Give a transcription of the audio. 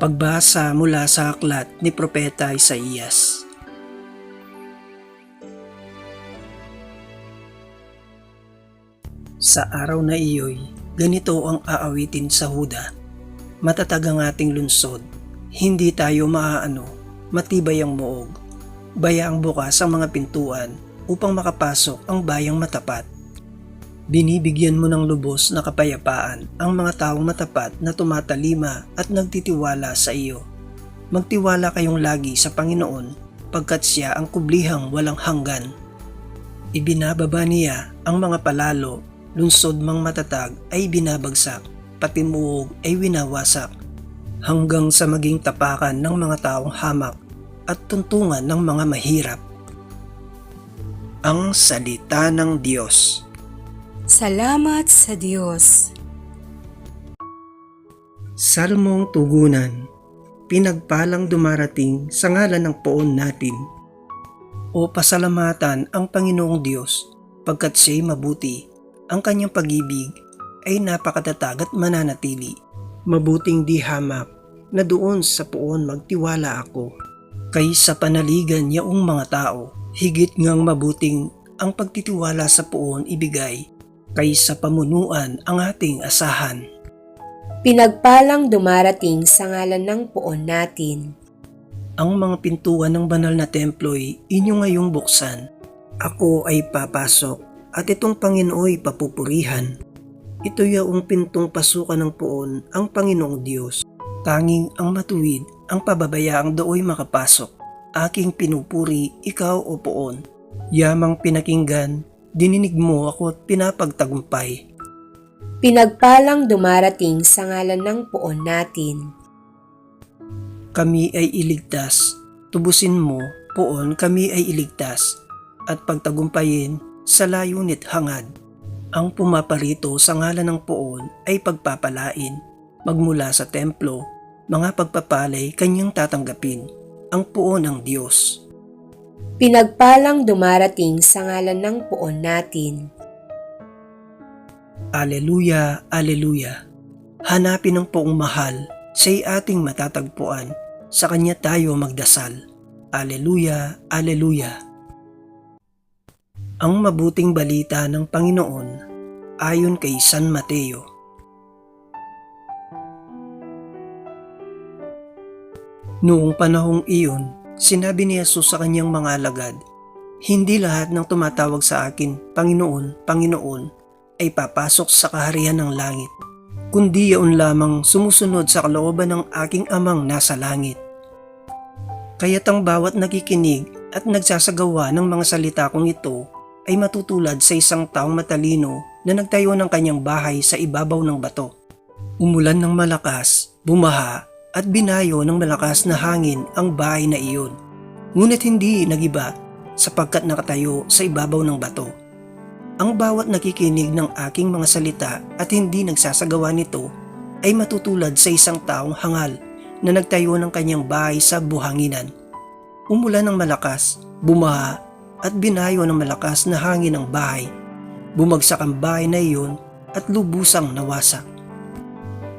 Pagbasa mula sa aklat ni Propeta Isaías. Sa araw na iyo'y ganito ang aawitin sa Huda. Matatag ang ating lunsod, hindi tayo maaano, matibay ang muog. Baya ang bukas ang mga pintuan upang makapasok ang bayang matapat. Binibigyan mo ng lubos na kapayapaan ang mga taong matapat na tumatalima at nagtitiwala sa iyo. Magtiwala kayong lagi sa Panginoon pagkat siya ang kublihang walang hanggan. Ibinababa niya ang mga palalo, lunsod mang matatag ay binabagsak, pati muog ay winawasak, hanggang sa maging tapakan ng mga taong hamak at tuntungan ng mga mahirap. Ang Salita ng Diyos Salamat sa Diyos. Salmong Tugunan Pinagpalang dumarating sa ngalan ng poon natin. O pasalamatan ang Panginoong Diyos pagkat siya'y mabuti. Ang kanyang pag-ibig ay napakatatag at mananatili. Mabuting di hamak na doon sa poon magtiwala ako. Kay sa panaligan yaong mga tao, higit ngang mabuting ang pagtitiwala sa poon ibigay kaysa pamunuan ang ating asahan. Pinagpalang dumarating sa ngalan ng poon natin. Ang mga pintuan ng banal na templo'y inyo ngayong buksan. Ako ay papasok at itong Panginooy papupurihan. Ito yaong pintong pasukan ng poon ang Panginoong Diyos. Tanging ang matuwid ang pababayaang dooy makapasok. Aking pinupuri ikaw o poon. Yamang pinakinggan, dininig mo ako at pinapagtagumpay. Pinagpalang dumarating sa ngalan ng poon natin. kami ay iligtas. Tubusin mo, poon kami ay iligtas. At pagtagumpayin sa layunit hangad. Ang pumaparito sa ngalan ng poon ay pagpapalain. Magmula sa templo, mga pagpapalay kanyang tatanggapin. Ang poon ng Diyos. Pinagpalang dumarating sa ngalan ng poon natin. Aleluya, Aleluya. Hanapin ang poong mahal, siya'y ating matatagpuan. Sa kanya tayo magdasal. Aleluya, Aleluya. Ang mabuting balita ng Panginoon ayon kay San Mateo. Noong panahong iyon, sinabi ni Jesus sa kanyang mga alagad, Hindi lahat ng tumatawag sa akin, Panginoon, Panginoon, ay papasok sa kaharian ng langit, kundi yaon lamang sumusunod sa kalooban ng aking amang nasa langit. Kaya't ang bawat nakikinig at nagsasagawa ng mga salita kong ito ay matutulad sa isang taong matalino na nagtayo ng kanyang bahay sa ibabaw ng bato. Umulan ng malakas, bumaha at binayo ng malakas na hangin ang bahay na iyon. Ngunit hindi nagiba sapagkat nakatayo sa ibabaw ng bato. Ang bawat nakikinig ng aking mga salita at hindi nagsasagawa nito ay matutulad sa isang taong hangal na nagtayo ng kanyang bahay sa buhanginan. Umulan ng malakas, bumaha at binayo ng malakas na hangin ang bahay. Bumagsak ang bahay na iyon at lubusang nawasak.